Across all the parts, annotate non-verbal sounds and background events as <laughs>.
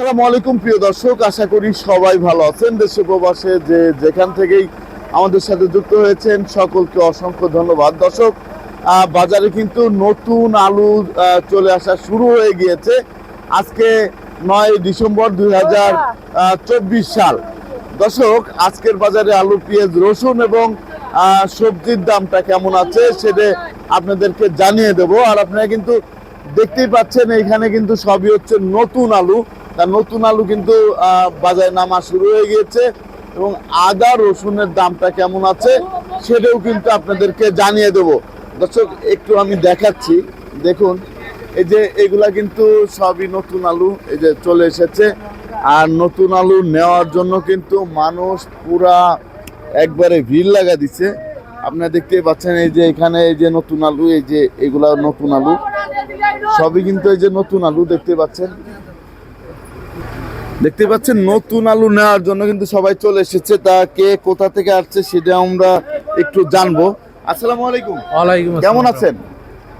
আসসালামু আলাইকুম, প্রিয় দর্শক। আশা করি সবাই ভালো আছেন। দেশে প্রবাসে যে যেখান থেকেই আমাদের সাথে যুক্ত হয়েছেন, সকলকে অসংখ্য ধন্যবাদ। দর্শক বাজারে কিন্তু নতুন আলু চলে আসা শুরু হয়ে গিয়েছে। আজকে নয় ডিসেম্বর দুই হাজার চব্বিশ সাল। দর্শক, আজকের বাজারে আলু, পেঁয়াজ, রসুন এবং সবজির দামটা কেমন আছে সেটা আপনাদেরকে জানিয়ে দেবো। আর আপনারা কিন্তু দেখতেই পাচ্ছেন, এখানে কিন্তু সবই হচ্ছে নতুন আলু। তার নতুন আলু কিন্তু বাজারে নামা শুরু হয়ে গিয়েছে এবং আদা, রসুনের দামটা কেমন আছে সেটাও কিন্তু আপনাদেরকে জানিয়ে দেবো। দর্শক, একটু আমি দেখাচ্ছি। দেখুন, এই যে এগুলা কিন্তু সবই নতুন আলু, এই যে চলে এসেছে। আর নতুন আলু নেওয়ার জন্য কিন্তু মানুষ পুরা একবারে ভিড় লাগা দিছে। আপনারা দেখতেই পাচ্ছেন, এই যে এখানে এই যে নতুন আলু, এই যে এগুলা নতুন আলু। সবই কিন্তু এই যে নতুন আলু, দেখতে পাচ্ছেন। দেখতে পাচ্ছেন নতুন আলু নেওয়ার জন্য কিন্তু সবাই চলে এসেছে। তা কে কোথা থেকে আসছে সেটা আমরা একটু জানব। আসসালামু আলাইকুম। ওয়ালাইকুম কেমন আছেন?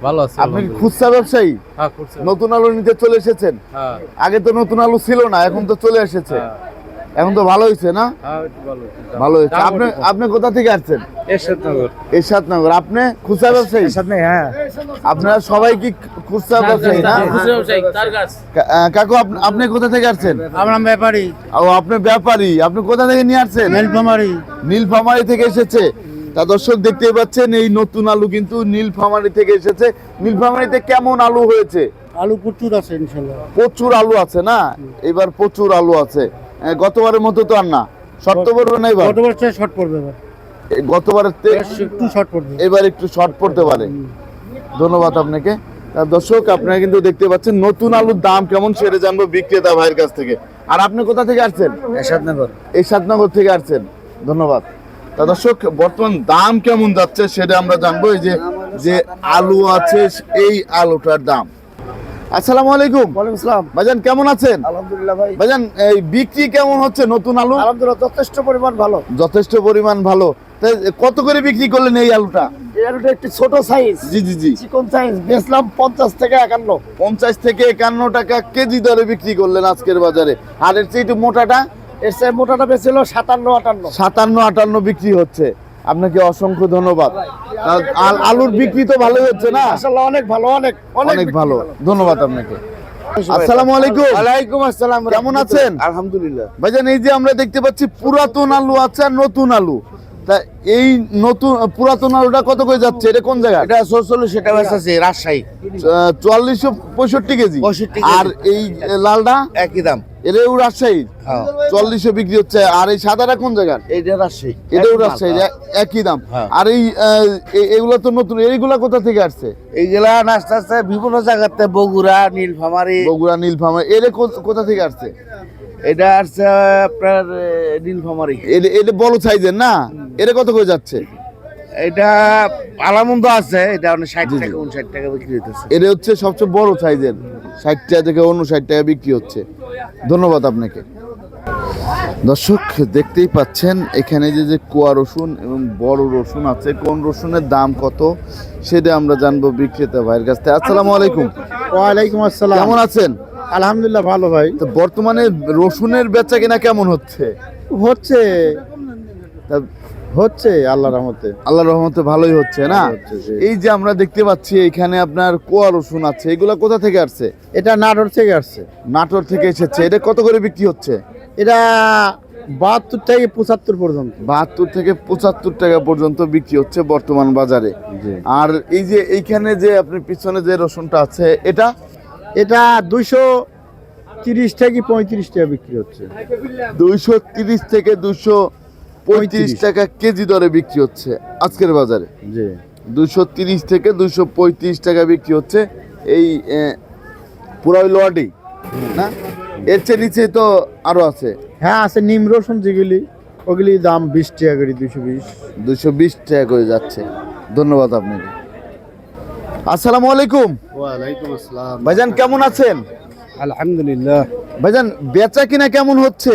ভালো আছি আপনি খুচরা ব্যবসায়ী? হ্যাঁ নতুন আলু নিতে চলে এসেছেন? হ্যাঁ। আগে তো নতুন আলু ছিল না এখন তো চলে এসেছে। এখন তো ভালো হয়েছে না? হ্যাঁ ভালো ভালো হয়েছে আপনি আপনি কোথা থেকে আসছেন? এরশাদনগর। এরশাদনগর। আপনি খুচরা ব্যবসায়ী? হ্যাঁ। আপনারা সবাই কি খুচরা ব্যবসায়ী না? কাকু আপনি কোথা থেকে আসছেন? আমরা ব্যাপারী। ও আপনি ব্যাপারী। আপনি কোথা থেকে নিয়ে আসছেন? নীলফামারি। নীলফামারি থেকে এসেছে। তা দর্শক দেখতেই পাচ্ছেন এই নতুন আলু কিন্তু নীলফামারি থেকে এসেছে। নীলফামারিতে কেমন আলু হয়েছে? আলু প্রচুর আছে ইনশাল্লাহ। প্রচুর আলু আছে না? এবার প্রচুর আলু আছে। গতবারের মতো তো আর না। শর্ত পড়বে না এবার? গতবার চেয়ে শর্ট পড়বে এবার। গতবারের একটু শর্ট পড়বে। এবার একটু শর্ট পড়তে পারে। ধন্যবাদ আপনাকে। তা দর্শক আপনারা কিন্তু দেখতে পাচ্ছেন নতুন আলুর দাম কেমন সেটা জানব বিক্রেতা ভাইয়ের কাছ থেকে। আর আপনি কোথা থেকে আসছেন? এরশাদনগর। এই সাতনগর থেকে আসছেন। ধন্যবাদ। তা দর্শক বর্তমান দাম কেমন যাচ্ছে সেটা আমরা জানব। এই যে যে আলু আছে এই আলুটার দাম। আসসালামু আলাইকুম। ওয়ালাইকুম আসসালাম। ভাইজান কেমন আছেন? আলহামদুলিল্লাহ ভাই। ভাইজান এই বিক্রি কেমন হচ্ছে? নতুন আলু? আলহামদুলিল্লাহ যথেষ্ট পরিমাণ ভালো। যথেষ্ট পরিমাণ ভালো। কত করে বিক্রি করলেন এই আলুটা? এই আলুটা একটু ছোট সাইজ জি জি জি। চিকন সাইজ বেচলাম পঞ্চাশ থেকে একান্ন। পঞ্চাশ থেকে একান্ন টাকা কেজি দরে বিক্রি করলেন আজকের বাজারে। আর এর চেয়ে একটু মোটাটা? এর সাথে মোটাটা বেচছিল সাতান্ন আটান্ন। সাতান্ন আটান্ন বিক্রি হচ্ছে। আপনাকে অসংখ্য ধন্যবাদ। আলুর বিক্রি তো ভালো হচ্ছে না? অনেক ভালো অনেক অনেক ভালো। ধন্যবাদ আপনাকে। আসসালামু আলাইকুম। ওয়ালাইকুম আসসালাম কেমন আছেন? আলহামদুলিল্লাহ। ভাইজান এই যে আমরা দেখতে পাচ্ছি পুরাতন আলু আছে আর নতুন আলু। তা এই নতুন পুরাতন আলুটা কত করে যাচ্ছে? এটা কোন জায়গা? এটা টাকা রাজশাহী। চুয়াল্লিশশো পঁয়ষট্টি কেজি। 65 আর এই লালটা একই দাম। এটাও রাজশাহী। হ্যাঁ। চল্লিশশো বিক্রি হচ্ছে। আর এই সাদাটা কোন জায়গার এইটা রাজশাহী। এটাও রাজশাহী হ্যাঁ। একই দাম। হ্যাঁ। আর এই এগুলো তো নতুন। এইগুলা কোথা থেকে আসছে? এইগুলা নাস্তা আছে বিভিন্ন জায়গাতে বগুড়া নীলফামারি। বগুড়া নীলফামারী। এর কোথা থেকে আসছে? এটা আসছে আপনার নীলফামারি। এটা বড় সাইজের না? এটা কত করে যাচ্ছে? এটা আলামন্দ আছে এটা অনেক ষাট। টাকা উনষাট টাকা বিক্রি হইতেছে। এটা হচ্ছে সবচেয়ে বড় সাইজের। ষাট টাকা থেকে উনষাট টাকা বিক্রি হচ্ছে। ধন্যবাদ আপনাকে। দর্শক দেখতেই পাচ্ছেন এখানে যে যে কুয়া রসুন এবং বড় রসুন আছে কোন রসুনের দাম কত সেটা আমরা জানব বিক্রেতা ভাইয়ের কাছ থেকে। আসসালামু আলাইকুম। ওয়ালাইকুম আসসালাম। কেমন আছেন? আলহামদুলিল্লাহ ভালো ভাই। তো বর্তমানে রসুনের বেচা কিনা কেমন হচ্ছে? হচ্ছে। তা হচ্ছে আল্লাহ রহমতে। আল্লাহ রহমতে ভালোই হচ্ছে না? এই যে আমরা দেখতে পাচ্ছি এখানে আপনার কোয়া রসুন আছে এগুলা কোথা থেকে আসছে? এটা নাটোর থেকে আসছে। নাটোর থেকে এসেছে এটা কত করে বিক্রি হচ্ছে? এটা বাহাত্তর থেকে পঁচাত্তর পর্যন্ত। বাহাত্তর থেকে পঁচাত্তর টাকা পর্যন্ত বিক্রি হচ্ছে বর্তমান বাজারে। আর এই যে এইখানে যে আপনি পিছনে যে রসুনটা আছে এটা? এটা দুইশো তিরিশ থেকে পঁয়ত্রিশ টাকা বিক্রি হচ্ছে। দুইশো তিরিশ থেকে দুশো পঁয়ত্রিশ টাকা কেজি দরে বিক্রি হচ্ছে আজকের বাজারে। জি। দুইশো তিরিশ থেকে দুশো পঁয়ত্রিশ টাকা বিক্রি হচ্ছে এই পুরা লোয়াটি না? এর চেয়ে নিচে তো আরও আছে। হ্যাঁ আছে নিম রসুন যেগুলি ওগুলি দাম বিশ টাকা করে দুইশো বিশ। দুশো বিশ টাকা করে যাচ্ছে। ধন্যবাদ আপনাকে। আসসালামু আলাইকুম। ওয়ালাইকুম আসসালাম। ভাইজান কেমন আছেন? আলহামদুলিল্লাহ। ভাইজান বেচা কিনা কেমন হচ্ছে?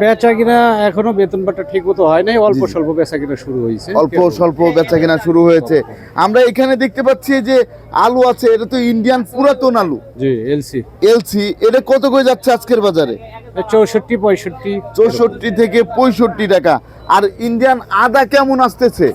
বেচা কিনা এখনও বেতন বাটা ঠিক মতো হয় নাই অল্প স্বল্প বেচা কিনা শুরু হয়েছে। অল্প স্বল্প বেচা কেনা শুরু হয়েছে। আমরা এখানে দেখতে পাচ্ছি যে আলু আছে এটা তো ইন্ডিয়ান পুরাতন আলু। জি এলসি। এলসি এটা কত করে যাচ্ছে আজকের বাজারে? চৌষট্টি পঁয়ষট্টি। চৌষট্টি থেকে পঁয়ষট্টি টাকা। আর ইন্ডিয়ান আদা কেমন আসতেছে?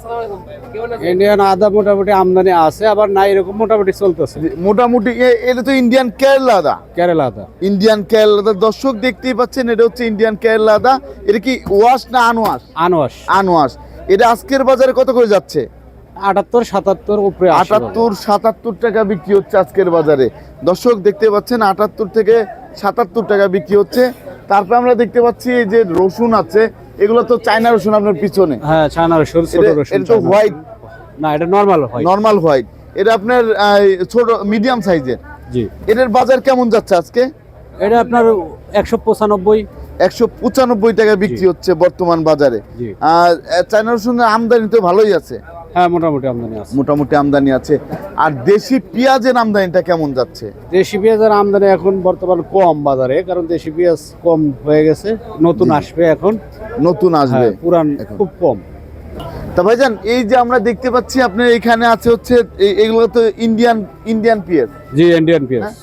ইন্ডিয়ান আদা মোটামুটি আমদানি আছে আবার না এরকম মোটামুটি চলতেছে। মোটামুটি এ- এটা তো ইন্ডিয়ান কেরালা আদা। কেরালা আদা। ইন্ডিয়ান কেরালা আদা। দর্শক দেখতেই পাচ্ছেন এটা হচ্ছে ইন্ডিয়ান কেরালা আদা। এটা কি ওয়াশ না আনওয়াশ আনোয়াস আনওয়াশ এটা আজকের বাজারে কত করে যাচ্ছে? আটাত্তর সাতাত্তর উপরে আটাত্তর সাতাত্তর টাকা বিক্রি হচ্ছে আজকের বাজারে। দর্শক দেখতে পাচ্ছেন আটাত্তর থেকে সাতাত্তর টাকা বিক্রি হচ্ছে। তারপর আমরা দেখতে পাচ্ছি এই যে রসুন আছে এগুলো তো চায়না রসুন আপনার পিছনে। হ্যাঁ চায়না রসুন ছোট রসুন এটা তো হোয়াইট না এটা নর্মাল হোয়াইট নরমাল হোয়াইট এটা আপনার ছোট মিডিয়াম সাইজের জি। এটার বাজার কেমন যাচ্ছে আজকে? এটা আপনার একশো পঁচানব্বই। একশো পঁচানব্বই টাকা বিক্রি হচ্ছে বর্তমান বাজারে। আর চায়না রসুনের আমদানি তো ভালোই আছে। হ্যাঁ মোটামুটি আমদানি আছে। মোটামুটি আমদানি আছে। আর দেশি পেঁয়াজের আমদানিটা কেমন যাচ্ছে? দেশি পেঁয়াজের আমদানি এখন বর্তমান কম বাজারে কারণ দেশি পেঁয়াজ কম হয়ে গেছে নতুন আসবে এখন। নতুন আসবে। হ্যাঁ, পুরান খুব কম। তা ভাইজান এই যে আমরা দেখতে পাচ্ছি আপনার এখানে আছে হচ্ছে এগুলো তো ইন্ডিয়ান ইন্ডিয়ান পেঁয়াজ। জি ইন্ডিয়ান পেঁয়াজ।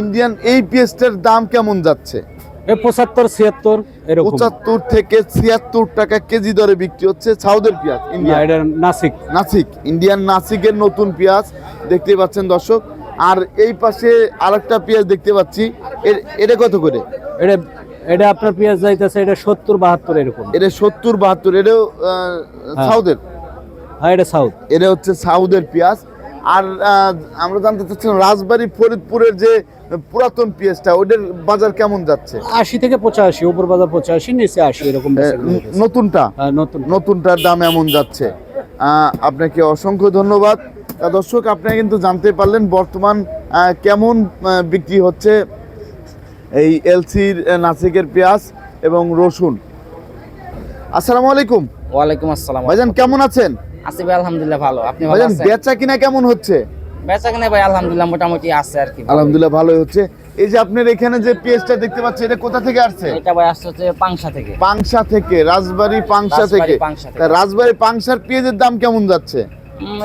ইন্ডিয়ান এই পেঁয়াজটার দাম কেমন যাচ্ছে? পঁচাত্তর ছিয়াত্তর এরকম। পঁচাত্তর থেকে ছিয়াত্তর টাকা কেজি দরে বিক্রি হচ্ছে সাউদের পেঁয়াজ না ইন্ডিয়ান। এটা নাসিক। নাসিক ইন্ডিয়ান নাসিকের নতুন পেঁয়াজ দেখতে পাচ্ছেন দর্শক। আর এই পাশে আরেকটা পেঁয়াজ দেখতে পাচ্ছি এটা কত করে? এটা এটা আপনার পেঁয়াজ যাইতেছে এটা সত্তর বাহাত্তর এরকম। এটা সত্তর বাহাত্তর এটাও সাউদের। হ্যাঁ এটা সাউথ এটা হচ্ছে সাউদের পেঁয়াজ। আর আমরা জানতে চাচ্ছিলাম রাজবাড়ী ফরিদপুরের যে পুরাতন পেঁয়াজটা ওটার বাজার কেমন যাচ্ছে? আশি থেকে পঁচাশি উপর বাজার পঁচাশি নিচে আশি এরকম। নতুনটা? হ্যাঁ, নতুন। নতুনটার দাম এমন যাচ্ছে। আপনাকে অসংখ্য ধন্যবাদ। দর্শক আপনারা কিন্তু জানতে পারলেন বর্তমান কেমন বিক্রি হচ্ছে এই এলসির নাসিকের পেঁয়াজ এবং রসুন। আসসালামু আলাইকুম। ওয়ালাইকুম আসসালাম। ভাইজান কেমন আছেন? আছি ভাই আলহামদুলিল্লাহ ভালো। আপনি ভালো ভাইজান আছেন? বেচা কিনা কেমন হচ্ছে? বেচা কিনে ভাই আলহামদুলিল্লাহ মোটামুটি আছে আর কি আলহামদুলিল্লাহ ভালোই হচ্ছে। এই যে আপনার এখানে যে পেঁয়াজটা দেখতে পাচ্ছেন এটা কোথা থেকে আসছে? এটা ভাই আসছে হচ্ছে পাংশা থেকে। পাংশা থেকে রাজবাড়ি পাংশা থেকে। রাজবাড়ি পাংশার পেঁয়াজের দাম কেমন যাচ্ছে?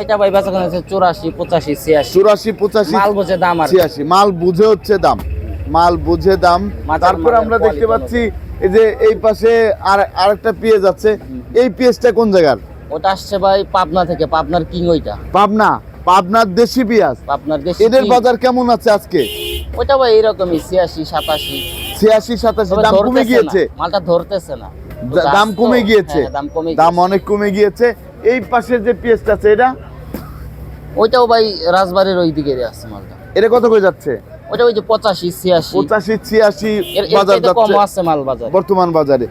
এটা ভাই বেচা কিনে হচ্ছে চুরাশি পঁচাশি ছিয়াশি। চুরাশি পঁচাশি মাল বোঝে দাম আর। ছিয়াশি। মাল বুঝে হচ্ছে দাম। মাল বুঝে দাম। তারপর আমরা দেখতে পাচ্ছি এই যে এই পাশে আর আরেকটা পেঁয়াজ আছে। এই পেঁয়াজটা কোন জায়গার? ওটা আসছে ভাই পাবনা থেকে পাবনার কিং ওইটা পাবনা? পাবনার দেশি পেঁয়াজ। পাবনার দেশি এদের বাজার কেমন আছে আজকে? ওটা ভাই এরকমই ছিয়াশি সাতাশি। ছিয়াশি সাতাশি দাম কমে গিয়েছে। মালটা ধরতেছে না। দাম কমে গিয়েছে। হ্যাঁ, দাম কমে দাম গিয়েছে। অনেক কমে গিয়েছে। এই পাশের যে পেঁয়াজটা আছে এটা? ওইটাও ভাই রাজবাড়ির ওই দিকে আছে মালটা। এটা কত করে যাচ্ছে? ওটা ওই যে পঁচাশি ছিয়াশি। পঁচাশি ছিয়াশি বাজার কম আছে মাল বাজার। বর্তমান বাজারে।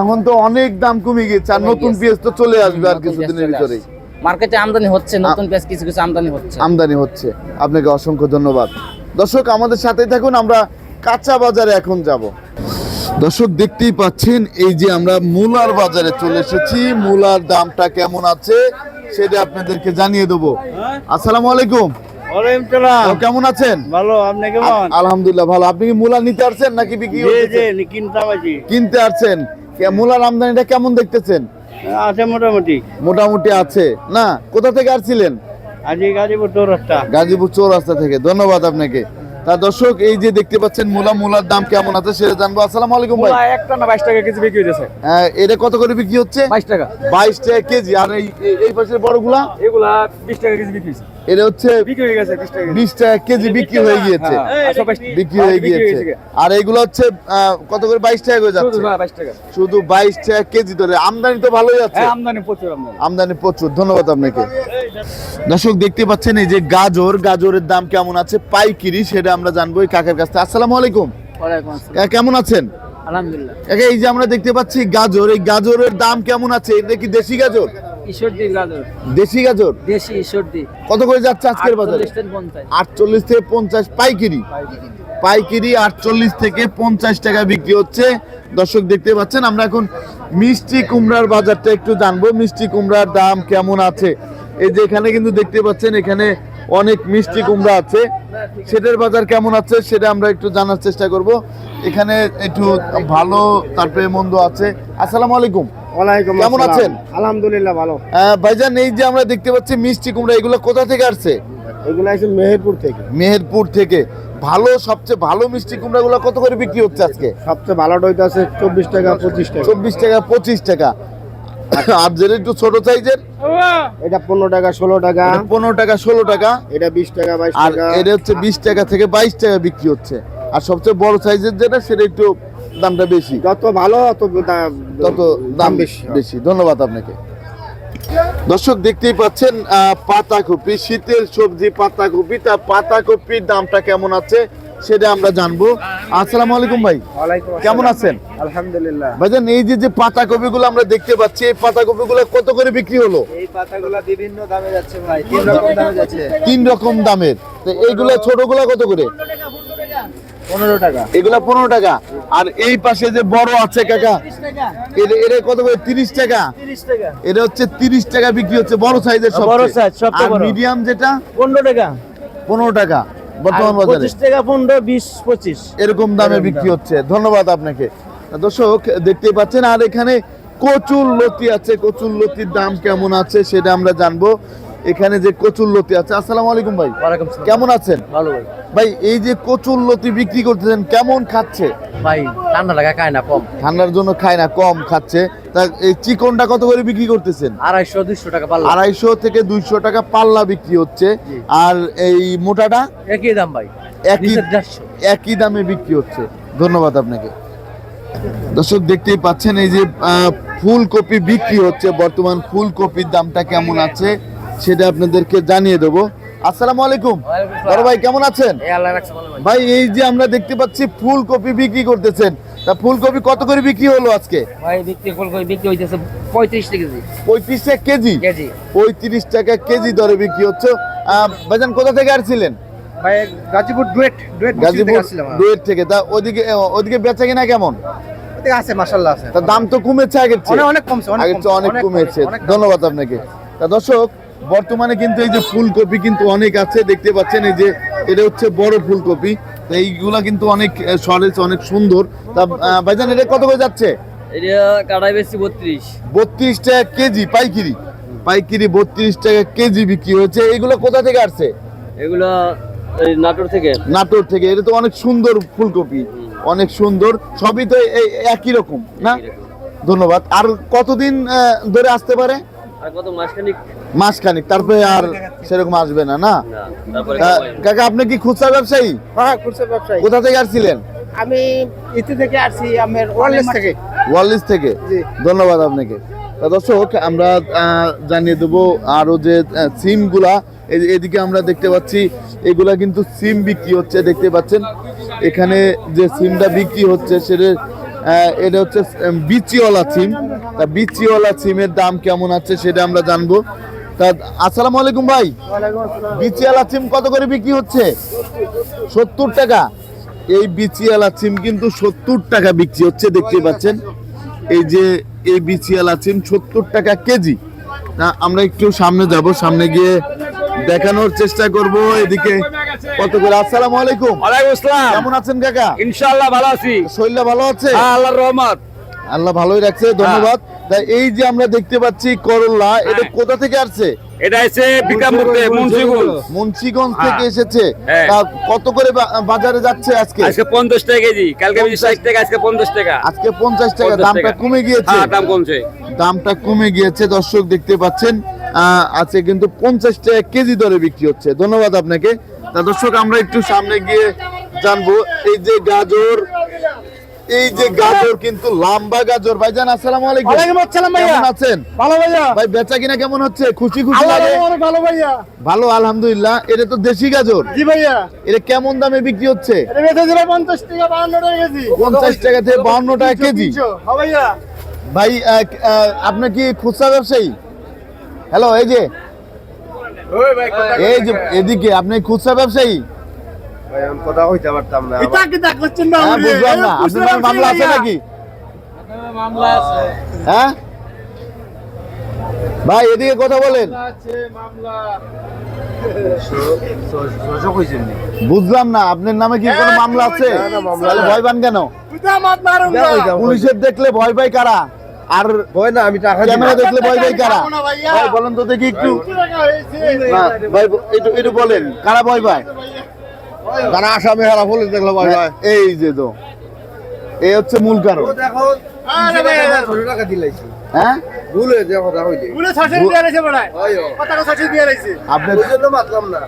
এখন তো অনেক দাম কমে গিয়েছে আর নতুন। পেঁয়াজ তো চলে আসবে আর কিছুদিনের ভিতরেই। মার্কেটে আমদানি হচ্ছে নতুন পেঁয়াজ কিছু কিছু আমদানি হচ্ছে। আমদানি হচ্ছে। আপনাকে অসংখ্য ধন্যবাদ। দর্শক আমাদের সাথেই থাকুন আমরা কাঁচা বাজারে এখন যাব। দর্শক দেখতেই পাচ্ছেন এই যে আমরা মূলার বাজারে চলে এসেছি। মূলার দামটা কেমন আছে সেটা আপনাদেরকে জানিয়ে দেবো। আসসালামু আলাইকুম। সালাম। কেমন আছেন? ভালো আপনি আল- আলহামদুলিল্লাহ ভালো। আপনি কি মূলা নিতে আসছেন নাকি বিক্রি কিনতে আসছেন। মূলার আমদানিটা কেমন দেখতেছেন? আছে মোটামুটি। মোটামুটি আছে। না কোথা থেকে আসছিলেন? আজকে গাজীপুর চৌরাস্তা। গাজীপুর চৌরাস্তা থেকে। ধন্যবাদ আপনাকে। দর্শক এই যে দেখতে পাচ্ছেন মূলা মূলার দাম কেমন আছে সেটা জানব। আসসালামু আলাইকুম ভাই। একটা না বাইশ টাকা কেজি বিক্রি হয়েছে হ্যাঁ, এটা কত করে বিক্রি হচ্ছে? বাইশ টাকা। বাইশ টাকা কেজি। আর এই এই- পাশের বড়গুলা? এগুলা বিশ টাকা কেজি বিক্রি হয়েছে এটা হচ্ছে বিক্রি হয়ে গেছে বিশ টাকা বিশ টাকা কেজি বিক্রি হয়ে গিয়েছে। বিক্রি হয়ে গিয়েছে। আর এগুলো হচ্ছে কত করে? বাইশ টাকা করে যাচ্ছে। বাইশ টাকা। শুধু বাইশ টাকা কেজি ধরে। আমদানি তো ভালোই আছে। হ্যাঁ আমদানি প্রচুর আমদানি। আমদানি প্রচুর। ধন্যবাদ আপনাকে। দর্শক দেখতে পাচ্ছেন এই যে গাজর। গাজরের দাম কেমন আছে? পাইকিরি সেটা আমরা জানব এই কাকের কাছ থেকে। আসসালামু আলাইকুম। কেমন আছেন? আলহামদুলিল্লাহ। কাকা এই যে আমরা দেখতে পাচ্ছি গাজর এই গাজরের দাম কেমন আছে? এটা কি দেশি গাজর? ঈশ্বরদী গাজর। দেশি গাজর? দেশি ঈশ্বরদী। কত করে যাচ্ছে আজকের বাজারে? পঞ্চাশ। আটচল্লিশ থেকে পঞ্চাশ পাইকিরি। পাইকিরি আটচল্লিশ থেকে পঞ্চাশ টাকা বিক্রি হচ্ছে। দর্শক দেখতে পাচ্ছেন আমরা এখন মিষ্টি কুমড়ার বাজারটা একটু জানব। মিষ্টি কুমড়ার দাম কেমন আছে? এই যে এখানে কিন্তু দেখতে পাচ্ছেন এখানে অনেক মিষ্টি কুমড়া আছে। সেটার বাজার কেমন আছে সেটা আমরা একটু জানার চেষ্টা করব। এখানে একটু ভালো তারপরে মন্দ আছে। আসসালামু আলাইকুম। কেমন আছেন? আলহামদুলিল্লাহ ভালো। ভাইজান এই যে আমরা দেখতে পাচ্ছি মিষ্টি কুমড়া এগুলো কোথা থেকে আসছে? এগুলো মেহেরপুর থেকে। মেহেরপুর থেকে। ভালো সবচেয়ে ভালো মিষ্টি কুমড়া গুলো কত করে বিক্রি হচ্ছে আজকে? সবচেয়ে ভালোটা হইতে আছে চব্বিশ টাকা পঁচিশ টাকা। চব্বিশ টাকা পঁচিশ টাকা। <laughs> আর যেটা একটু ছোট সাইজের। এটা পনেরো টাকা ষোলো টাকা। পনেরো টাকা ষোলো টাকা। এটা বিশ টাকা বাইশ আর এটা হচ্ছে বিশ টাকা থেকে বাইশ টাকা বিক্রি হচ্ছে। আর সবচেয়ে বড় সাইজের যেটা সেটা একটু দামটা বেশি। যত ভালো তত দাম বেশি। বেশি। ধন্যবাদ আপনাকে। দর্শক দেখতেই পাচ্ছেন আহ, পাতাকপি শীতের সবজি পাতাকপি। তা পাতাকপির দামটা কেমন আছে? সেটা আমরা জানব। আসসালামু আলাইকুম ভাই। কেমন আছেন? আলহামদুলিল্লাহ। ভাইজান এই যে যে পাতাকপি গুলো আমরা দেখতে পাচ্ছি এই পাতাকপি গুলো কত করে বিক্রি হলো? এই পাতাগুলো বিভিন্ন দামে যাচ্ছে ভাই তিন রকম দামে যাচ্ছে। তিন রকম দামের। তো এইগুলো ছোটগুলো কত করে? পনেরো টাকা। এগুলা পনেরো টাকা। আর এই পাশে যে বড় আছে কাকা এটা কত করে? তিরিশ টাকা। এটা হচ্ছে তিরিশ টাকা বিক্রি হচ্ছে বড় সাইজের বড় সবচেয়ে মিডিয়াম যেটা? পনেরো টাকা। পনেরো টাকা। বর্তমান বাজারে? পঁচিশ টাকা পনেরো বিশ পঁচিশ। এরকম দামে বিক্রি হচ্ছে। ধন্যবাদ আপনাকে। দর্শক দেখতেই পাচ্ছেন আর এখানে কচুর লতি আছে। কচুর লতির দাম কেমন আছে সেটা আমরা জানব। এখানে যে কচুর লতি আছে আসসালামু আলাইকুম ভাই। ওয়ালাইকুম কেমন আছেন? ভালো ভাই। ভাই এই যে কচুর লতি বিক্রি করতেছেন কেমন খাচ্ছে? ভাই ঠান্ডা লাগা খায় না কম। ঠান্ডার জন্য খায় না কম খাচ্ছে। তা এই চিকনটা কত করে বিক্রি করতেছেন? আড়াইশো দুইশো টাকা পাল্লা। আড়াইশো থেকে দুইশো টাকা পাল্লা বিক্রি হচ্ছে। আর এই মোটাটা? একই দাম ভাই। একই একই দামে বিক্রি হচ্ছে। ধন্যবাদ আপনাকে। দর্শক দেখতেই পাচ্ছেন এই যে ফুলকপি বিক্রি হচ্ছে। বর্তমান ফুলকপির দামটা কেমন আছে? সেটা আপনাদেরকে জানিয়ে দেবো। আসসালামু আলাইকুম। বড় ভাই কেমন আছেন? ভাই। এই যে আমরা দেখতে পাচ্ছি ফুলকপি বিক্রি করতেছেন। তা ফুলকপি কত করে বিক্রি হলো আজকে? ভাই বিক্রি ফুলকপি বিক্রি হইতেছে পঁয়ত্রিশ টাকা কেজি। পঁয়ত্রিশ টাকা কেজি? কেজি। পঁয়ত্রিশ টাকা কেজি দরে বিক্রি হচ্ছে। ভাইজান কোথা থেকে আসছিলেন ভাই গাজীপুর ডুয়েট ডুয়েট গাজীপুর ডুয়েট থেকে। তা ওদিকে ওদিকে বেচা কিনা কেমন? আছে মাশাআল্লাহ আছে। তা দাম তো কমেছে আগের চেয়ে। অনেক অনেক কমছে অনেক আগের চেয়ে অনেক কমেছে। ধন্যবাদ আপনাকে। তা দর্শক বর্তমানে কিন্তু এই যে ফুলকপি কিন্তু অনেক আছে দেখতে পাচ্ছেন এই যে এটা হচ্ছে বড় ফুলকপি। তো এইগুলা কিন্তু অনেক সরেজ অনেক সুন্দর। তা ভাইজান এটা কত করে যাচ্ছে? এটা কাটাই বেশি বত্রিশ। বত্রিশ টাকা কেজি পাইকিরি? পাইকিরি বত্রিশ টাকা কেজি বিক্রি হয়েছে এইগুলো কোথা থেকে আসছে? এগুলো নাটোর থেকে। নাটোর থেকে। এটা তো অনেক সুন্দর ফুলকপি অনেক সুন্দর। সবই তো একই রকম না? ধন্যবাদ। আর কতদিন ধরে আসতে পারে? মাসখানিক? তারপরে আর সেরকম আসবে না না? না তারপরে আহ, কাকা আপনি কি খুচরা ব্যবসায়ী? হ্যাঁ খুচরা ব্যবসায়ী। কোথা থেকে আসছিলেন? আমি ইতি থেকে আসছি আমার ওয়ারলেস থেকে। ওয়ার্ল্ড থেকে? ধন্যবাদ আপনাকে। দর্শক আমরা আহ, জানিয়ে দেবো আরও যে সিমগুলা এদিকে আমরা দেখতে পাচ্ছি এগুলা কিন্তু সিম বিক্রি হচ্ছে দেখতে পাচ্ছেন? এখানে যে সিমটা বিক্রি হচ্ছে সেটা এটা হচ্ছে বিচিওয়ালা সিম তা বিচিওয়ালা সিমের দাম কেমন আছে সেটা আমরা জানব। তা আসসালামু আলাইকুম ভাই। বিচিওয়ালা সিম কত করে বিক্রি হচ্ছে? সত্তর টাকা। এই বিচিয়ালা সিম কিন্তু সত্তর টাকা বিক্রি হচ্ছে দেখতে পাচ্ছেন। এই যে, এই বিচিয়ালা সিম সত্তর টাকা কেজি। না আমরা একটু সামনে যাব, সামনে গিয়ে দেখানোর চেষ্টা করব এদিকে। কত করে? আসসালামু আলাইকুম। ওয়ালাইকুম আসসালাম। কেমন আছেন কাকা? ইনশাআল্লাহ ভালো আছি। শরীরটা ভালো আছে? আল্লাহর রহমত। আল্লাহ ভালোই রাখছে ধন্যবাদ। তা এই যে আমরা দেখতে পাচ্ছি করল্লা এটা কোথা থেকে আসছে? এটা এসে বিক্রমপুরে মুন্সিগঞ্জ মুন্সিগঞ্জ। থেকে হ্যাঁ। এসেছে। হ্যাঁ। কত করে বাজারে যাচ্ছে আজকে? আজকে পঞ্চাশ টাকা কেজি। কালকে বেশি ষাট টাকা আজকে পঞ্চাশ টাকা। আজকে পঞ্চাশ টাকা দামটা কমে গিয়েছে। হ্যাঁ দাম কমছে। দামটা কমে গিয়েছে দর্শক দেখতে পাচ্ছেন। আছে কিন্তু পঞ্চাশ টাকা কেজি দরে বিক্রি হচ্ছে। ধন্যবাদ আপনাকে। তা দর্শক আমরা একটু সামনে গিয়ে জানব এই যে গাজর এই যে গাজর কিন্তু লম্বা গাজর। ভাইজান আসসালামু আলাইকুম। ওয়ালাইকুম আসসালাম ভাইয়া। কেমন আছেন? ভালো ভাইয়া। ভাই বেচা কিনা কেমন হচ্ছে? খুশি খুশি লাগে? অনেক ভালো ভাইয়া। ভালো আলহামদুলিল্লাহ। এটা তো দেশি গাজর। জি ভাইয়া। এটা কেমন দামে বিক্রি হচ্ছে? এটা বেচে ছিল পঞ্চাশ টাকা বাহান্ন টাকা কেজি। পঞ্চাশ টাকা থেকে বাউন্ন টাকা কেজি। হ্যাঁ ভাইয়া। ভাই আপনি কি খুচরা ব্যবসায়ী? হ্যালো এই যে। এই যে এদিকে আপনি খুচরা ব্যবসায়ী? কথা হইতে পারতাম না। এটা কি দেখ করছেন না হ্যাঁ বুঝলাম না। আপনার মামলা আছে নাকি? হ্যাঁ? ভাই এদিকে কথা বলেন। বুঝলাম না আপনার নামে কি কোনো মামলা আছে? ভয় পান কেন? পুলিশের দেখলে ভয় পাই কারা? আর ভয় না আমি টাকা ক্যামেরা দেখলে ভয় পাই কারা? ভাই বলেন তো দেখি একটু। ভাই একটু একটু বলেন কারা ভয় পায়? যারা আসামে হারা পুলিশ দেখল ভয় পায়? এই যে তো। এই হচ্ছে মূল কারণ। হ্যাঁ? মাতলাম না।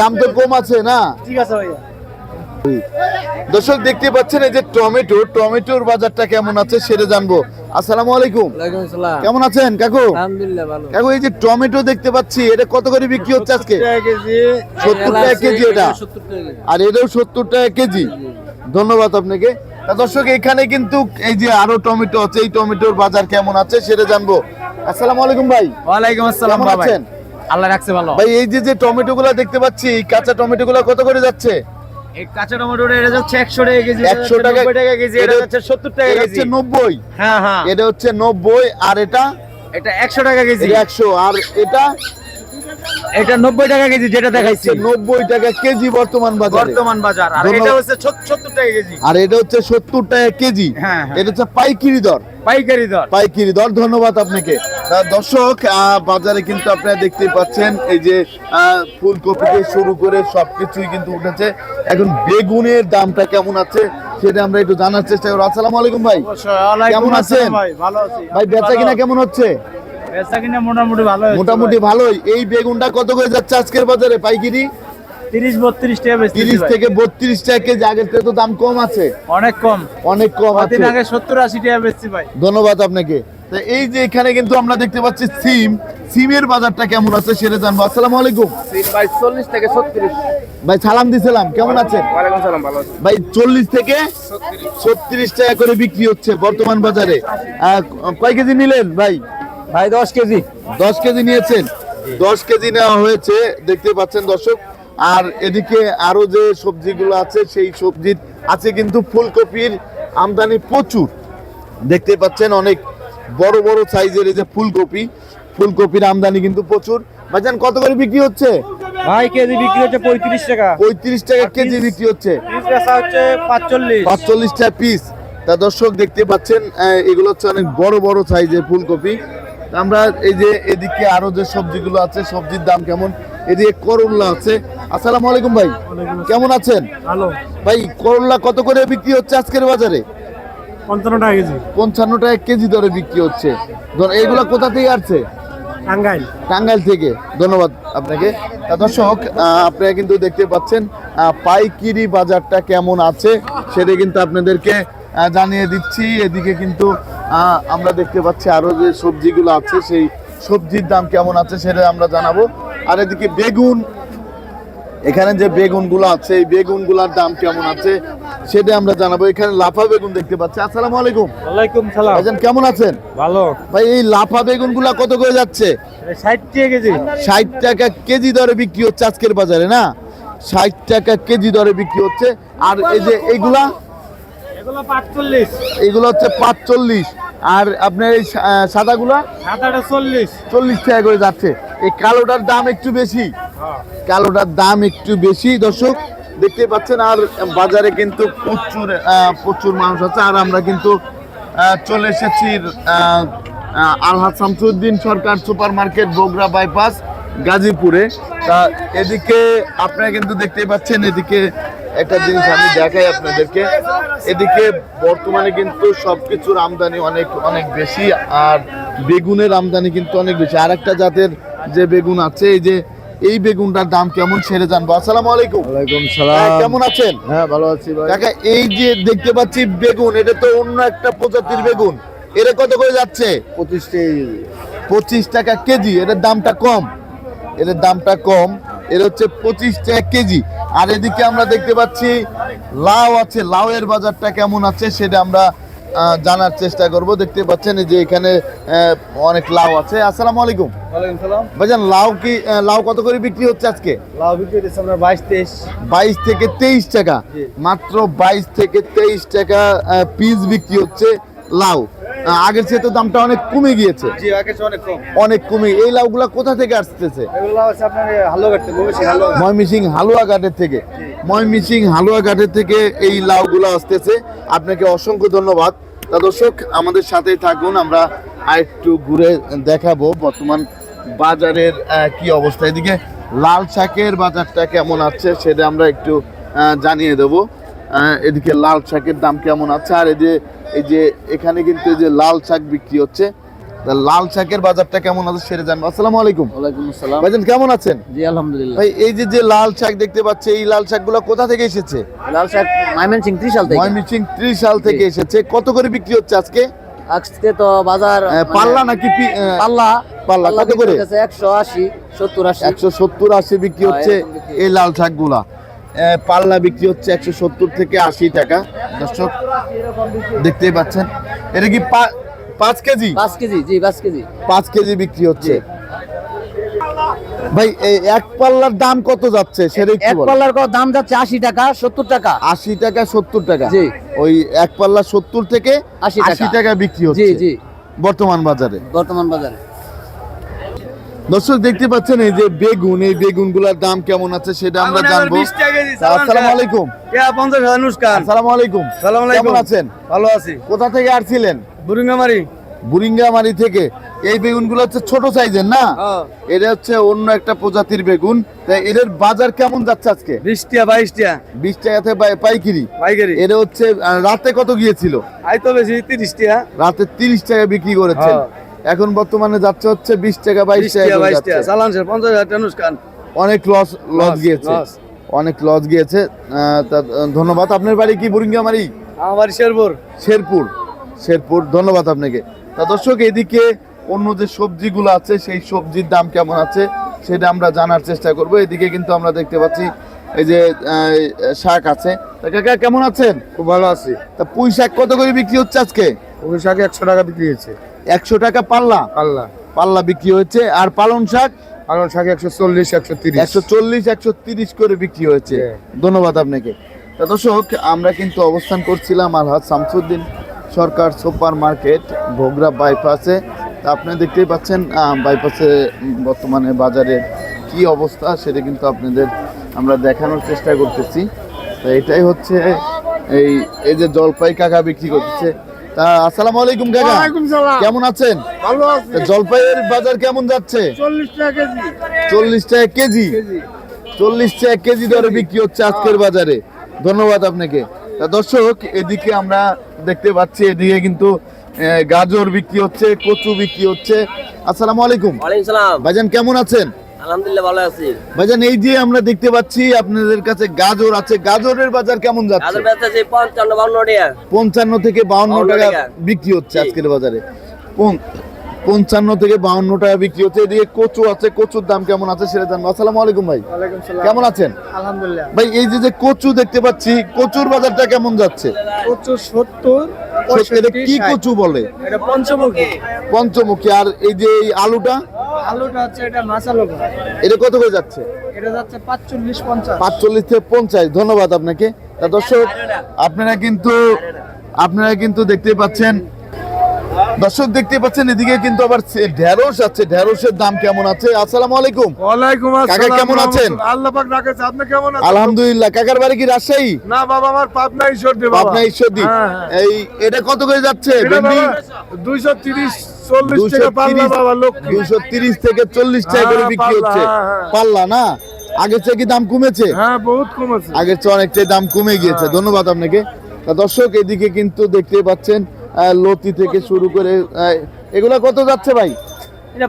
দাম তো কম আছে না? ঠিক আছে ভাইয়া। দর্শক দেখতে পাচ্ছেন এই যে টমেটো টমেটোর বাজারটা কেমন আছে সেটা জানব। আসসালামু আলাইকুম। কেমন আছেন কাকু? কাকু এই যে টমেটো দেখতে পাচ্ছি এটা কত করে বিক্রি হচ্ছে আজকে? সত্তর টাকা কেজি। এটা। আর এটাও সত্তর টাকা কেজি। ধন্যবাদ আপনাকে। দর্শক এখানে কিন্তু এই যে আরও টমেটো আছে এই টমেটোর বাজার কেমন আছে সেটা জানব। আসসালামু আলাইকুম ভাই। ওয়ালাইকুম আসসালাম আছেন? আল্লাহ রাখছে ভালো। ভাই এই যে যে টমেটো গুলা দেখতে পাচ্ছি কাঁচা টমেটো গুলা কত করে যাচ্ছে? এই কাঁচা টমেটো এটা যাচ্ছে একশো টাকা কেজি একশো টাকা টাকা কেজি এটা যাচ্ছে সত্তর টাকা কেজি। হচ্ছে নব্বই। হ্যাঁ হ্যাঁ। এটা হচ্ছে নব্বই আর এটা এটা একশো টাকা কেজি। এটা একশো আর এটা এটা নব্বই টাকা কেজি যেটা দেখাইছি। টাকা কেজি বর্তমান বাজারে। বর্তমান বাজার। আর এটা হচ্ছে সত্তর টাকা কেজি। আর এটা হচ্ছে সত্তর টাকা কেজি। হ্যাঁ, হ্যাঁ। এটা হচ্ছে পাইকিরি দর। পাইকারি দর। পাইকিরি দর ধন্যবাদ আপনাকে। দর্শক বাজারে কিন্তু আপনারা দেখতেই পাচ্ছেন এই যে আহ, ফুলকপি থেকে শুরু করে সবকিছুই কিন্তু উঠেছে। এখন বেগুনের দামটা কেমন আছে সেটা আমরা একটু জানার চেষ্টা করব। আসসালামু আলাইকুম ভাই। কেমন আছেন? ভাই। বেচা কিনা কেমন হচ্ছে? মোটামুটি ভালো মোটামুটি ভালোই। এই বেগুনটা কত করে যাচ্ছে আজকের বাজারে পাইকিরি? তিরিশ বত্রিশ টাকা তিরিশ থেকে বত্রিশ টাকা কেজি আগের থেকে তো দাম কম আছে। অনেক কম। অনেক কম আছে। কদিন আগে সত্তর আশি টাকা বেচছি ভাই। ধন্যবাদ আপনাকে। তা এই যে এখানে কিন্তু আমরা দেখতে পাচ্ছি সিম। সিমের বাজারটা কেমন আছে সেটা জানব। আসসালামু আলাইকুম। ভাই চল্লিশ থেকে ছত্রিশ। ভাই সালাম দিছিলাম। কেমন আছেন? ভাই চল্লিশ থেকে ছত্রিশ। টাকা করে বিক্রি হচ্ছে বর্তমান বাজারে। আহ, কয় কেজি নিলেন ভাই? ভাই দশ কেজি। দশ কেজি নিয়েছেন। দশ কেজি নেওয়া হয়েছে দেখতে পাচ্ছেন দর্শক। আর এদিকে আরও যে সবজিগুলো আছে সেই সবজি আছে কিন্তু ফুলকপির আমদানি প্রচুর। দেখতে পাচ্ছেন অনেক বড় বড় সাইজের এই যে ফুলকপি। ফুলকপির আমদানি কিন্তু প্রচুর। ভাইজান কত করে বিক্রি হচ্ছে? ভাই কেজি বিক্রি হচ্ছে পঁয়ত্রিশ টাকা। পঁয়ত্রিশ টাকা কেজি বিক্রি হচ্ছে। হচ্ছে পাঁচচল্লিশ। পাঁচচল্লিশ টাকা পিস তা দর্শক দেখতে পাচ্ছেন এগুলো হচ্ছে অনেক বড় বড় সাইজের ফুলকপি। আমরা এই যে এদিকে আরও যে সবজিগুলো আছে সবজির দাম কেমন? এদিকে করল্লা আছে। আসসালামু আলাইকুম ভাই। কেমন আছেন? ভালো। ভাই করল্লা কত করে বিক্রি হচ্ছে আজকের বাজারে? পঞ্চান্ন টাকা কেজি। পঞ্চান্ন টাকা কেজি দরে বিক্রি হচ্ছে। ধর এগুলো কোথা থেকে আসছে? টাঙ্গাইল। টাঙ্গাইল থেকে। ধন্যবাদ আপনাকে। দর্শক আপনারা কিন্তু দেখতে পাচ্ছেন পাইকিরি বাজারটা কেমন আছে সেটা কিন্তু আপনাদেরকে জানিয়ে দিচ্ছি। এদিকে কিন্তু আমরা দেখতে পাচ্ছি আরও যে সবজিগুলো আছে সেই সবজির দাম কেমন আছে সেটা আমরা জানাব। আর এদিকে বেগুন এখানে যে বেগুনগুলো আছে এই বেগুনগুলোর দাম কেমন আছে সেটা আমরা জানাব। এখানে লাফা বেগুন দেখতে পাচ্ছি। আসসালামু আলাইকুম। ওয়ালাইকুম সালাম। ভাইজান কেমন আছেন? ভালো। ভাই এই লাফা বেগুনগুলা কত করে যাচ্ছে? ষাট টাকা কেজি। ষাট টাকা কেজি দরে বিক্রি হচ্ছে আজকের বাজারে না? ষাট টাকা কেজি দরে বিক্রি হচ্ছে। আর এই যে এইগুলা এগুলো হচ্ছে পাঁচচল্লিশ। আর আপনার এই সাদাগুলা? চল্লিশ। চল্লিশ টাকা করে যাচ্ছে। এই কালোটার দাম একটু বেশি। কালোটার দাম একটু বেশি দর্শক। দেখতে পাচ্ছেন আর বাজারে কিন্তু প্রচুর প্রচুর মানুষ আছে। আর আমরা কিন্তু চলে এসেছি আহ, Shamsuddin Sarkar super market Bogura bypass গাজীপুরে। তা এদিকে আপনারা কিন্তু দেখতে পাচ্ছেন এদিকে একটা জিনিস আমি দেখাই আপনাদেরকে। এদিকে বর্তমানে কিন্তু সবকিছুর আমদানি অনেক অনেক বেশি আর বেগুনের আমদানি কিন্তু অনেক বেশি। আর একটা জাতের যে বেগুন আছে এই যে এই বেগুনটার দাম কেমন সেরে জানব। আসসালামু আলাইকুম। ওয়ালাইকুম সালাম। কেমন আছেন? হ্যাঁ ভালো আছি ভাই। কাকা এই যে দেখতে পাচ্ছি বেগুন এটা তো অন্য একটা প্রজাতির বেগুন। এটা কত করে যাচ্ছে? পঁচিশ টাকা পঁচিশ টাকা কেজি এটার দামটা কম। এটার দামটা কম। এর হচ্ছে পঁচিশ টাকা কেজি। আর এদিকে আমরা দেখতে পাচ্ছি লাউ আছে লাউয়ের বাজারটা কেমন আছে সেটা আমরা জানার চেষ্টা করব। দেখতে পাচ্ছেন যে এখানে অনেক লাউ আছে। আসসালামু আলাইকুম। ভাইজান লাউ কি লাউ কত করে বিক্রি হচ্ছে আজকে? লাউ বিক্রি হচ্ছে আমরা বাইশ তেইশ। বাইশ থেকে তেইশ টাকা। মাত্র বাইশ থেকে তেইশ টাকা পিস বিক্রি হচ্ছে লাউ। আগের চেয়ে তো দামটা অনেক কমে গিয়েছে। জি আগে চেয়ে অনেক কম। অনেক কমে। এই লাউগুলা কোথা থেকে আসতেছে? এগুলো হচ্ছে আপনার হালো কাটতে বসে ময়মিসিং হালুয়া ঘাটের থেকে। ময়মিসিং হালুয়া ঘাটের থেকে এই লাউগুলো আসতেছে। আপনাকে অসংখ্য ধন্যবাদ। তা দর্শক আমাদের সাথেই থাকুন। আমরা আরেকটু ঘুরে দেখাবো বর্তমান বাজারের কি অবস্থা। এদিকে লাল শাকের বাজারটা কেমন আছে সেটা আমরা একটু জানিয়ে দেব। এদিকে লাল শাকের দাম কেমন আছে? আর এই যে এই যে এখানে কিন্তু এই যে লাল শাক বিক্রি হচ্ছে। লাল শাকের বাজারটা কেমন আছে সেটা জানব। আসসালামু আলাইকুম। ওয়ালাইকুম আসসালাম। ভাইজান কেমন আছেন? জি আলহামদুলিল্লাহ। ভাই এই যে যে লাল শাক দেখতে পাচ্ছে এই লাল শাকগুলো কোথা থেকে এসেছে? লাল শাক মাইমেন সিং ত্রিশাল থেকে। ময়মনসিং ত্রিশ সাল থেকে এসেছে। কত করে বিক্রি হচ্ছে আজকে? আজকে তো বাজার পাল্লা নাকি পাল্লা। পাল্লা কত করে? একশো আশি সত্তর আশি। একশো সত্তর আশি বিক্রি হ্যাঁ, হচ্ছে এই লাল শাকগুলা। পাল্লা বিক্রি হচ্ছে একশো সত্তর থেকে আশি টাকা। দর্শক দেখতেই পাচ্ছেন। এটা কি পাঁচ কেজি? পাঁচ কেজি জি পাঁচ কেজি। পাঁচ কেজি বিক্রি হচ্ছে। ভাই এক পাল্লার দাম কত যাচ্ছে? সেটা এক পাল্লার দাম যাচ্ছে আশি টাকা সত্তর টাকা। আশি টাকা সত্তর টাকা। জি। ওই এক পাল্লা সত্তর থেকে 80 আশি টাকা বিক্রি জি হচ্ছে। জি। বর্তমান বাজারে। বর্তমান বাজারে। দর্শক দেখতে পাচ্ছেন এই যে বেগুন এই বেগুনগুলার দাম কেমন আছে সেটা আমরা জানব। আসসালামু আলাইকুম। পঞ্চাশ হাজার নুসকান। আসসালামু আলাইকুম। সালাম কেমন আছেন? ভালো আছি। কোথা থেকে আসছিলেন? বুরিঙ্গামারি। বুরিঙ্গামারি থেকে। এই বেগুনগুলো হচ্ছে ছোট সাইজের না? হ্যাঁ। এটা হচ্ছে অন্য একটা প্রজাতির বেগুন। তাই এদের বাজার কেমন যাচ্ছে আজকে? বিশ টিয়া বাইশ টিয়া বিশ টাকাতে পাই- পাইকারি। পাইকারি। এটা হচ্ছে রাতে কত গিয়েছিল? আই তো বেশি তিরিশ টিয়া রাতে তিরিশ টাকা বিক্রি করেছেন। হ্যাঁ। এখন বর্তমানে যাচ্ছে হচ্ছে বিশ টাকা বাইশ টাকা বাইশ। চালান স্যার পঞ্চাশ হাজার টাকা নুসকান। অনেক লস লস গিয়েছে। অনেক লস গিয়েছে। ধন্যবাদ। আপনার বাড়ি কি? বুরিঙ্গামারি আমার শেরপুর। শেরপুর। শেরপুর। ধন্যবাদ আপনাকে। তা দর্শক এদিকে অন্য যে সবজিগুলো আছে সেই সবজির দাম কেমন আছে সেটা আমরা জানার চেষ্টা করব। এদিকে কিন্তু আমরা দেখতে পাচ্ছি এই যে আহ, শাক আছে। তা কাকা কেমন আছেন? খুব ভালো আছি। তা পুঁই শাক কত করে বিক্রি হচ্ছে আজকে? পুঁই শাকে একশো টাকা বিক্রি হয়েছে। একশো টাকা পাল্লা। পাল্লা। পাল্লা বিক্রি হয়েছে। আর পালং শাক? পালন শাক একশো চল্লিশ একশো তিরিশ। একশো চল্লিশ একশো তিরিশ করে বিক্রি হয়েছে। হ্যাঁ। ধন্যবাদ আপনাকে। দর্শক আমরা কিন্তু অবস্থান করছিলাম আলহাজ শামসুদ্দিন সরকার সুপার মার্কেট ভোগরা বাইপাসে। তা আপনি দেখতেই পাচ্ছেন বাইপাসে বর্তমানে বাজারে কি অবস্থা সেটা কিন্তু আপনাদের আমরা দেখানোর চেষ্টা করতেছি। তো এটাই হচ্ছে এই এই যে জলপাই কাকা বিক্রি করতেছে। আসসালামু আলাইকুম কাকা। কেমন আছেন? ভালো আছে। জলপাইয়ের বাজার কেমন যাচ্ছে? চল্লিশ টাকা কেজি। চল্লিশ টাকা কেজি? চল্লিশ টাকা কেজি দরে বিক্রি হচ্ছে আজকের বাজারে। ধন্যবাদ আপনাকে। তা দর্শক এদিকে আমরা দেখতে পাচ্ছি এদিকে কিন্তু আহ, গাজর বিক্রি হচ্ছে কচু বিক্রি হচ্ছে। আসসালামু আলাইকুম। ওয়ালাইকুম সালাম। ভাইজান কেমন আছেন? আলহামদুলিল্লাহ ভালো আছি। ভাইজান এই যে আমরা দেখতে পাচ্ছি আপনাদের কাছে গাজর আছে। গাজরের বাজার কেমন যাচ্ছে? বেচতেছি পঞ্চান্ন বান্ন টাকা। পঞ্চান্ন থেকে 52 টাকা। বিক্রি হচ্ছে আজকের বাজারে। পঞ্চান্ন থেকে বাউন্ন টাকা বিক্রি হচ্ছে। এদিকে কচু আছে। কচুর দাম কেমন আছে সেটা জানব। আসসালামু আলাইকুম ভাই। কেমন আছেন? আলহামদুলিল্লাহ। ভাই এই যে যে কচু দেখতে পাচ্ছি কচুর বাজারটা কেমন যাচ্ছে? প্রচুর সত্তর কি কচু বলে? এটা পঞ্চমুখী। পঞ্চমুখী। আর এই যে এই আলুটা? আলুটা হচ্ছে এটা মাসালো এটা কত করে যাচ্ছে? এটা যাচ্ছে পাঁচচল্লিশ পঞ্চাশ। পাঁচচল্লিশ থেকে পঞ্চাশ। ধন্যবাদ আপনাকে। তা দর্শক আপনারা কিন্তু আপনারা কিন্তু দেখতে পাচ্ছেন দর্শক দেখতে পাচ্ছেন এদিকে কিন্তু আবার ঢেঁড়স আছে। ঢেঁড়সের দাম কেমন আছে? আসসালামু আলাইকুম। ওয়ালাইকুম কাকা কেমন আছেন? আল্লাহ পাক রাখেছে আপনি কেমন আছেন? আলহামদুলিল্লাহ। কাকার বাড়ি কি রাজশাহী? না বাবা আমার পাবনা ঈশ্বর দে বাবা। পাবনা ঈশ্বরদী। হ্যাঁ, হ্যাঁ। এই এটা কত করে যাচ্ছে? ভেন্ডি? 230 40 টাকা পাল্লা বাবা লক্ষ্মী দুশো তিরিশ থেকে চল্লিশ টাকা করে হ্যাঁ, বিক্রি হচ্ছে। হ্যাঁ, হ্যাঁ। পাল্লা না? আগের চেয়ে কি দাম কমেছে? হ্যাঁ বহুত কমেছে। আগের চেয়ে অনেকটাই দাম কমে গিয়েছে। হ্যাঁ। ধন্যবাদ আপনাকে। দর্শক এদিকে কিন্তু দেখতে পাচ্ছেন আহ, লতি থেকে শুরু করে আহ, এগুলা কত যাচ্ছে ভাই?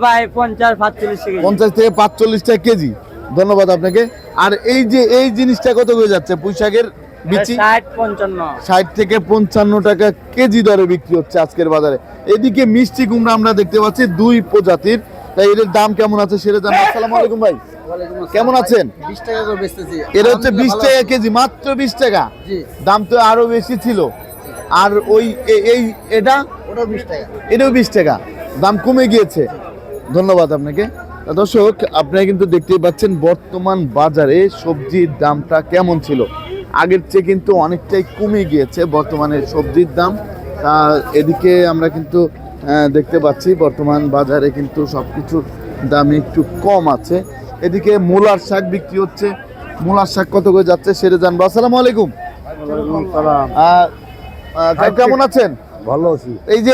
ভাই পঞ্চাশ পাঁচচল্লিশ পঞ্চাশ থেকে পাঁচচল্লিশ টাকা কেজি। ধন্যবাদ আপনাকে। আর এই যে এই জিনিসটা কত করে যাচ্ছে? পুঁইশাকের বিচি? ষাট থেকে পঞ্চান্ন টাকা কেজি দরে বিক্রি হচ্ছে আজকের বাজারে। এদিকে মিষ্টি কুমড়া আমরা দেখতে পাচ্ছি দুই প্রজাতির। তাই এর দাম কেমন আছে সেটা আসসালামু আলাইকুম ভাই। কেমন আছেন? টাকা করে বেচতেছি। এটা হচ্ছে বিশ টাকা কেজি মাত্র বিশ টাকা। দাম তো আরও বেশি ছিল। আর ওই এই এটা? ওটাও বিশ টাকা। এটাও বিশ টাকা। দাম কমে গিয়েছে। ধন্যবাদ আপনাকে। দর্শক আপনারা কিন্তু দেখতেই পাচ্ছেন বর্তমান বাজারে সবজির দামটা কেমন ছিল। আগের চেয়ে কিন্তু অনেকটাই কমে গিয়েছে বর্তমানে সবজির দাম। তা এদিকে আমরা কিন্তু দেখতে পাচ্ছি বর্তমান বাজারে কিন্তু সব কিছুর দাম একটু কম আছে। এদিকে মূলার শাক বিক্রি হচ্ছে। মূলার শাক কত করে যাচ্ছে সেটা জানব। আসসালামু আলাইকুম। কেমন আছেন? ভালো আছি। এই যে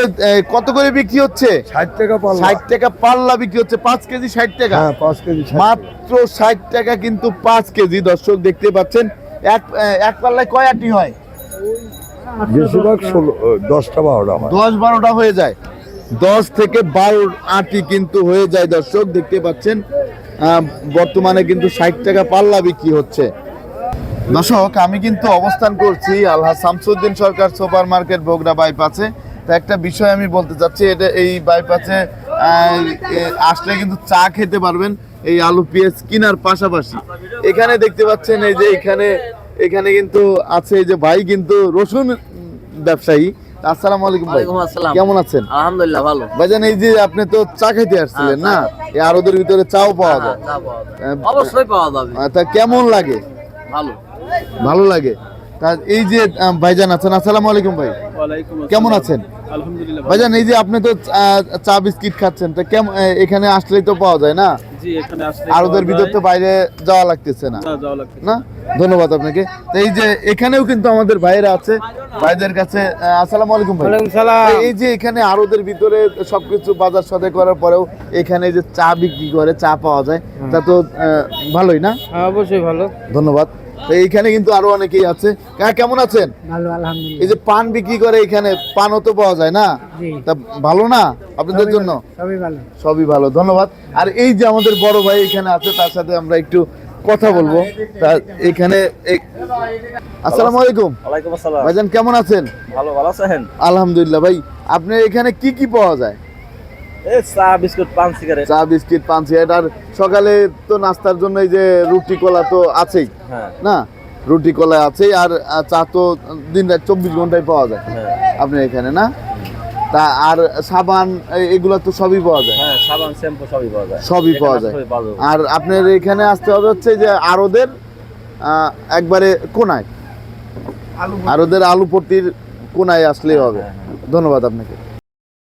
কত করে বিক্রি হচ্ছে? ষাট টাকা পাল্লা। ষাট টাকা পাল্লা বিক্রি হচ্ছে পাঁচ কেজি ষাট টাকা। হ্যাঁ পাঁচ কেজি। মাত্র ষাট টাকা কিন্তু পাঁচ কেজি। দর্শক দেখতে পাচ্ছেন এক এক পাল্লায় কয় আটি হয়? বেশিরভাগ ষোলো দশটা বারোটা হয়। দশ বারোটা হয়ে যায়। দশ থেকে বারো আটি কিন্তু হয়ে যায় দর্শক। দেখতে পাচ্ছেন বর্তমানে কিন্তু ষাট টাকা পাল্লা বিক্রি হচ্ছে। দর্শক আমি কিন্তু অবস্থান করছি আলহা শামসুদ্দিন সরকার সুপার মার্কেট বগুড়া বাইপাসে। তো একটা বিষয় আমি বলতে চাচ্ছি এটা এই বাইপাসে আসলে কিন্তু চা খেতে পারবেন। এই আলু পেঁয়াজ কেনার পাশাপাশি। এখানে দেখতে পাচ্ছেন এই যে এখানে এখানে কিন্তু আছে এই যে ভাই কিন্তু রসুন ব্যবসায়ী। আসসালামু আলাইকুম ভাই। কেমন আছেন? আলহামদুলিল্লাহ ভালো। ভাইজান এই যে আপনি তো চা খেতে আসছিলেন না? এই আরোদের ভিতরে চাও পাওয়া যায়। চা পাওয়া যাবে। আহ, অবশ্যই পাওয়া যাবে। তা কেমন লাগে? ভালো। ভালো লাগে। তা এই যে ভাইজান আছেন আসসালামু আলাইকুম ভাই। কেমন আছেন? ভাইজান এই যে আপনি তো চা বিস্কিট খাচ্ছেন তা কেমন এখানে আসলেই তো পাওয়া যায় না? জি এখানে আসলে আর ওদের ভিতর তো বাইরে যাওয়া লাগতেছে না। না? ধন্যবাদ আপনাকে। তো এই যে এখানেও কিন্তু আমাদের ভাইরা আছে। ভাইদের কাছে আসসালামু আলাইকুম ভাই। এই- এই যে এখানে আরোদের ভিতরে সবকিছু বাজার সদাই করার পরেও এখানে যে চা বিক্রি করে চা পাওয়া যায়। তা তো আহ, ভালোই না? অবশ্যই ভালো। ধন্যবাদ। এইখানে কিন্তু আরও অনেকেই আছে। কেমন আছেন? ভালো আলহামদুলিল্লাহ। এই যে পান বিক্রি করে এখানে পানও তো পাওয়া যায় না? তা ভালো না আপনাদের জন্য? সবই ভালো। সবই ভালো ধন্যবাদ। আর এই যে আমাদের বড় ভাই এখানে আছে তার সাথে আমরা একটু কথা বলব। তা এখানে আসসালামু আলাইকুম। ওয়ালাইকুম আসসালাম। ভাইজান কেমন আছেন? ভালো ভালো আছেন? আলহামদুলিল্লাহ ভাই আপনার এখানে কি কি পাওয়া যায়? চা বিস্কুট পান সিগারেট চা বিস্কিট পান সিগারেট আর সকালে তো নাস্তার জন্য এই যে রুটি কলা তো আছেই হ্যাঁ। না? রুটি কলা আছেই আর চা তো দিন রাত চব্বিশ ঘন্টায় পাওয়া যায় হ্যাঁ। আপনার এখানে না? তা আর সাবান এগুলো তো সবই পাওয়া যায়। হ্যাঁ সাবান শ্যাম্পু সবই পাওয়া যায়। সবই পাওয়া যায়। আর আপনার এখানে আসতে হবে হচ্ছে যে আরোদের একবারে কোনায়। আরোদের আলু পট্টির কোনায় আসলেই হবে। ধন্যবাদ আপনাকে।